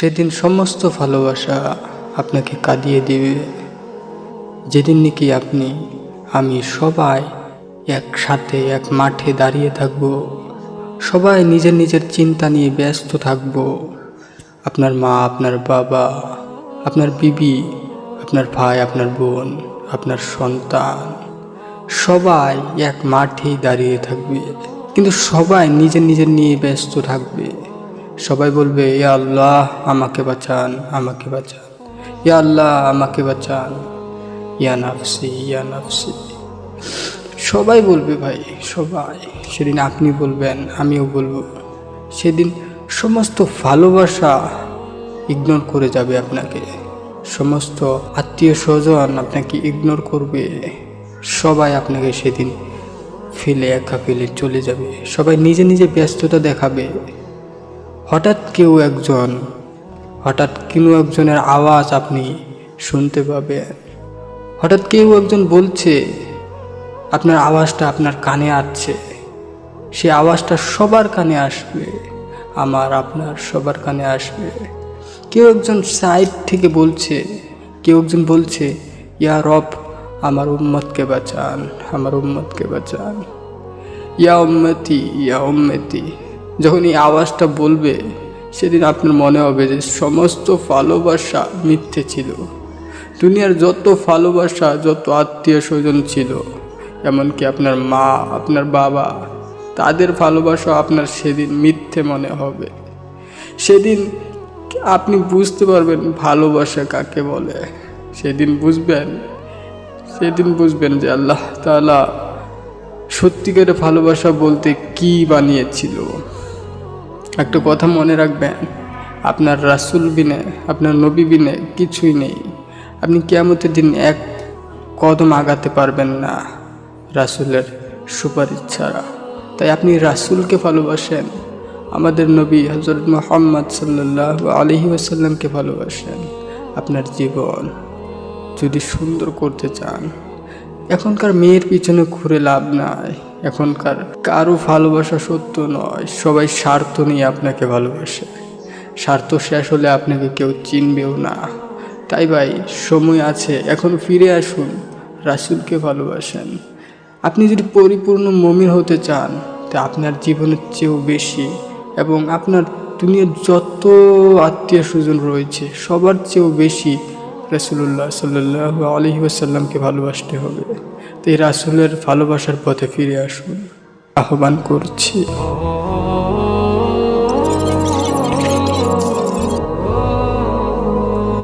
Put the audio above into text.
সেদিন সমস্ত ভালোবাসা আপনাকে কাঁদিয়ে দেবে। যেদিন নাকি আপনি, আমি সবাই একসাথে এক মাঠে দাঁড়িয়ে থাকব। সবাই নিজের নিজের চিন্তা নিয়ে ব্যস্ত থাকব। আপনার মা, আপনার বাবা, আপনার বিবি, আপনার ভাই, আপনার বোন, আপনার সন্তান, সবাই এক মাঠেই দাঁড়িয়ে থাকবে। কিন্তু সবাই নিজের নিজের নিয়ে ব্যস্ত থাকবে। সবাই বলবে, ইয়া আল্লাহ, আমাকে বাঁচান আমাকে বাঁচান। ইয়া আল্লাহ, আমাকে বাঁচান। ইয়া নাফসি ইয়া নাফসি। সবাই বলবে ভাই, সবাই। সেদিন আপনি বলবেন, আমিও বলব। সেদিন সমস্ত ভালোবাসা ইগনোর করে যাবে আপনাকে। সমস্ত আত্মীয় স্বজন আপনাকে ইগনোর করবে। সবাই আপনাকে সেদিন ফেলে, একা ফেলে চলে যাবে। সবাই নিজে নিজে ব্যস্ততা দেখাবে। হঠাৎ কেউ একজন, হঠাৎ কোনো একজনের আওয়াজ আপনি শুনতে পাবেন। হঠাৎ কেউ একজন বলছে, আপনার আওয়াজটা আপনার কানে আসছে। সে আওয়াজটা সবার কানে আসবে, আমার আপনার সবার কানে আসবে। কেউ একজন সাইড থেকে বলছে, কেউ একজন বলছে, ইয়া রব, আমার উম্মতকে বাঁচান, আমার উম্মতকে বাঁচান। ইয়া উম্মতি ইয়া উম্মতি। যখন এই আওয়াজটা বলবে, সেদিন আপনার মনে হবে যে সমস্ত ভালোবাসা মিথ্যে ছিল। দুনিয়ার যত ভালোবাসা, যত আত্মীয় স্বজন ছিল, এমনকি আপনার মা, আপনার বাবা, তাদের ভালোবাসা আপনার সেদিন মিথ্যে মনে হবে। সেদিন আপনি বুঝতে পারবেন ভালোবাসা কাকে বলে। সেদিন বুঝবেন সেদিন বুঝবেন যে আল্লাহ তাআলা সত্যিকারের ভালোবাসা বলতে কি বানিয়েছিল। একটা কথা মনে রাখবেন। আপনার রাসুল বিনে, আপনার নবী বিনে কিছুই নেই। আপনি কেমতের দিন এক কদম আগাতে পারবেন না রাসুলের সুপারিশ ছাড়া। তাই আপনি রাসুলকে ভালোবাসেন। আমাদের নবী হজরত মোহাম্মদ সাল্লাহ আলহি আসাল্লামকে ভালোবাসেন। আপনার জীবন যদি সুন্দর করতে চান। এখনকার মেয়ের পিছনে ঘুরে লাভ নাই। এখনকার কারও ভালোবাসা সত্য নয়, সবাই স্বার্থ নিয়ে আপনাকে ভালোবাসে। স্বার্থ শেষ হলে আপনাকে কেউ চিনবেও না। তাই ভাই, সময় আছে, এখন ফিরে আসুন, রাসুলকে ভালোবাসেন। আপনি যদি পরিপূর্ণ মমিন হতে চান, তা আপনার জীবনের চেয়েও বেশি এবং আপনার দুনিয়ার যত আত্মীয় স্বজন রয়েছে, সবার চেয়েও বেশি রসুল্লাহ সাল্লাহ আলহি আসাল্লামকে ভালোবাসতে হবে। তাই রাসুলের ভালোবাসার পথে ফিরে আসুন। আহ্বান করছি।